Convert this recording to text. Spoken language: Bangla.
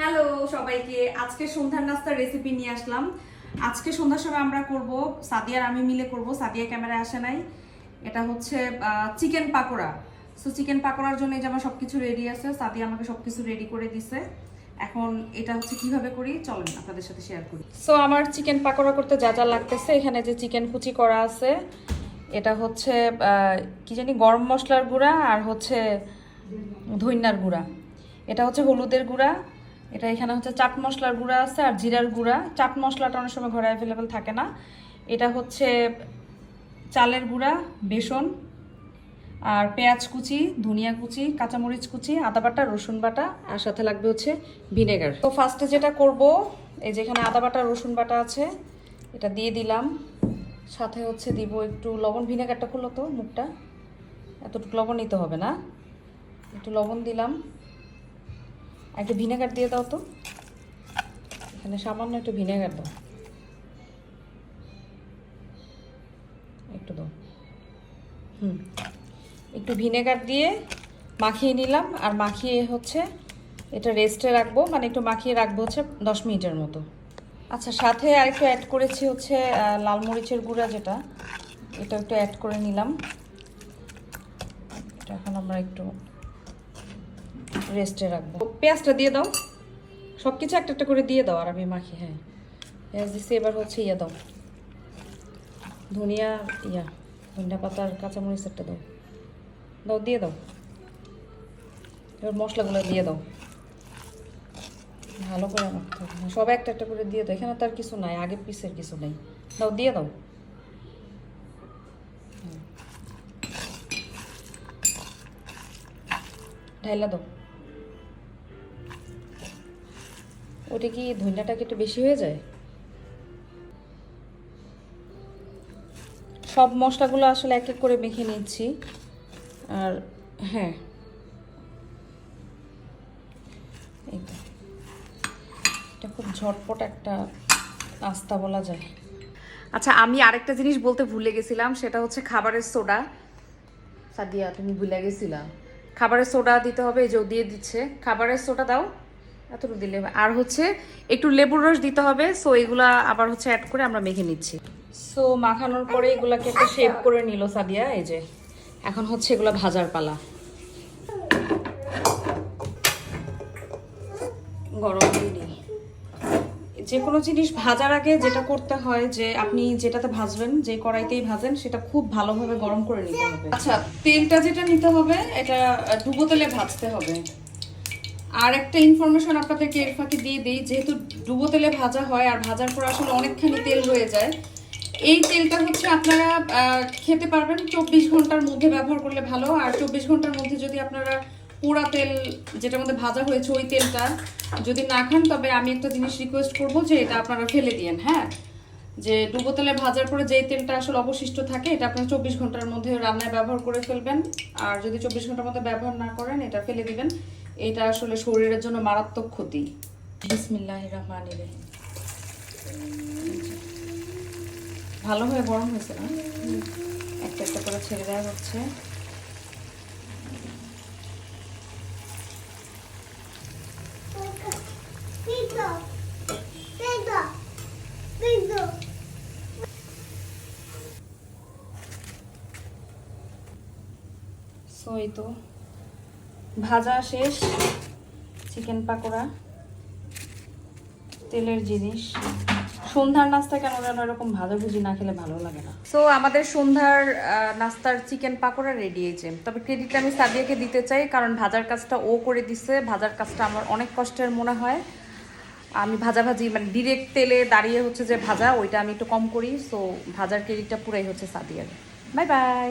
হ্যালো সবাইকে। আজকে সন্ধ্যার নাস্তার রেসিপি নিয়ে আসলাম। আজকে সন্ধ্যার সময় আমরা করব সাদিয়ার আমি মিলে করব। সাদিয়া ক্যামেরায় আসে নাই। এটা হচ্ছে চিকেন পাকোড়া। সো চিকেন পাকোড়ার জন্য যে আমার সবকিছু রেডি আছে, সাদিয়া আমাকে সবকিছু রেডি করে দিছে। এখন এটা হচ্ছে কীভাবে করি? চলেন, আপনাদের সাথে শেয়ার করি। সো আমার চিকেন পাকোড়া করতে যা যা লাগতেছে, এখানে যে চিকেন কুচি করা আছে, এটা হচ্ছে কি জানি, গরম মশলার গুঁড়া আর হচ্ছে ধইনার গুঁড়া। এটা হচ্ছে হলুদের গুঁড়া। এটা এখানে হচ্ছে চাট মশলার গুঁড়া আছে আর জিরার গুঁড়া। চাট মশলাটা অনেক সময় ঘরে অ্যাভেলেবেল থাকে না। এটা হচ্ছে চালের গুঁড়া, বেসন আর পেঁয়াজ কুচি, ধনিয়া কুচি, কাঁচামরিচ কুচি, আদা বাটা, রসুন বাটা আর সাথে লাগবে হচ্ছে ভিনেগার। তো ফার্স্টে যেটা করব, এই যেখানে আদা বাটা, রসুন বাটা আছে, এটা দিয়ে দিলাম। সাথে হচ্ছে দিব একটু লবণ, ভিনেগারটা খুলো তো মুখটা। এতটুকু লবণ নিতে হবে না। একটু লবণ দিলাম। একটু ভিনেগার দিয়ে দাও তো। এখানে সামান্য একটু ভিনেগার দাও। একটু দাও। হুম। একটু ভিনেগার দিয়ে মাখিয়ে নিলাম, আর মাখিয়ে হচ্ছে এটা রেস্টে রাখব মানে একটু মাখিয়ে রাখব হচ্ছে দশ মিনিটের মতো। আচ্ছা সাথে আরেকটু অ্যাড করেছি হচ্ছে লাল মরিচের গুঁড়া যেটা, এটা একটু অ্যাড করে নিলাম। এখন আমরা একটু রেস্টে রাখব। পেঁয়াজটা দিয়ে দাও। সব কিছু একটা একটা করে দিয়ে দাও আর আমি মাখি হ্যাঁ। পেঁয়াজ দিচ্ছি এবার হচ্ছে ইয়া দাও। ধনিয়া ইয়া ধনিয়া পাতা আর কাঁচামরিচ একটা দাও। দাও দিয়ে দাও। এবার মশলাগুলো দিয়ে দাও। ভালো করে মাখতে হবে। হ্যাঁ, সব একটা একটা করে দিয়ে দাও। এখানে তার কিছু নাই আগে পিসের কিছু নেই। দাও দিয়ে দাও। ঢাইলা দাও। ওটা কি ধনিয়াটা কি একটু বেশি হয়ে যায়? সব মশলাগুলো আসলে এক এক করে মেখে নিচ্ছি। আর হ্যাঁ। এই তো। এটা খুব ঝটপট একটা নাস্তা বলা যায়। আচ্ছা আমি আরেকটা জিনিস বলতে ভুলে গেছিলাম, সেটা হচ্ছে খাবারের সোডা। সাদিয়া, তুমি ভুলে গেছিলা। খাবারের সোডা দিতে হবে, এই যে দিয়ে দিচ্ছে। খাবারের সোডা দাও। এতটুকু দিলে। আর হচ্ছে একটু লেবুর রস দিতে হবে সো এগুলা আবার হচ্ছে অ্যাড করে আমরা মেখে নিচ্ছি। সো মাখানোর পরে এগুলাকে একটা শেপ করে নিল সাদিয়া, এই যে। এখন হচ্ছে এগুলা ভাজার পালা। গরম যে কোনো জিনিস ভাজার আগে যেটা করতে হয় যে, আপনি যেটাতে ভাজবেন, যে কড়াইতেই ভাজেন, সেটা খুব ভালোভাবে গরম করে নিতে হবে। আচ্ছা তেলটা যেটা নিতে হবে, এটা ডুবো তেলে ভাজতে হবে। আর একটা ইনফরমেশন আপনাদেরকে এর ফাঁকে দিয়ে দিই, যেহেতু ডুবো তেলে ভাজা হয় আর ভাজার পর আসলে অনেকখানি তেল রয়ে যায়, এই তেলটা হচ্ছে আপনারা খেতে পারবেন চব্বিশ ঘণ্টার মধ্যে ব্যবহার করলে ভালো। আর চব্বিশ ঘণ্টার মধ্যে যদি আপনারা পোড়া তেল, যেটার মধ্যে ভাজা হয়েছে ওই তেলটা যদি না খান, তবে আমি একটা জিনিস রিকোয়েস্ট করব যে এটা আপনারা ফেলে দিয়েন হ্যাঁ? যে ডুবো তেলে ভাজার পরে যেই তেলটা আসলে অবশিষ্ট থাকে, এটা আপনারা চব্বিশ ঘণ্টার মধ্যে রান্নায় ব্যবহার করে ফেলবেন। আর যদি চব্বিশ ঘণ্টার মধ্যে ব্যবহার না করেন, এটা ফেলে দিবেন। এটা আসলে শরীরের জন্য মারাত্মক ক্ষতি। বিসমিল্লাহ রহমান ভালোভাবে গরম হয়েছে না? একটা একটা করে ছেড়ে দেওয়া হচ্ছে. সো এই তো। ভাজা শেষ চিকেন পাকোড়া, তেলের জিনিস। সন্ধ্যার নাস্তা কেন যেন এরকম ভাজা ভুজি না খেলে ভালো লাগে না? সো আমাদের সন্ধ্যার নাস্তার চিকেন পাকোড়া রেডি হয়েছে। তবে ক্রেডিটটা আমি সাদিয়াকে দিতে চাই, কারণ ভাজার কাজটা ও করে দিছে। ভাজার কাজটা আমার অনেক কষ্টের মনে হয়। আমি ভাজাভাজি মানে ডিরেক্ট তেলে দাঁড়িয়ে হচ্ছে যে ভাজা, ওইটা আমি একটু কম করি। সো ভাজার ক্রেডিটটা পুরাই হচ্ছে সাদিয়ার। Bye bye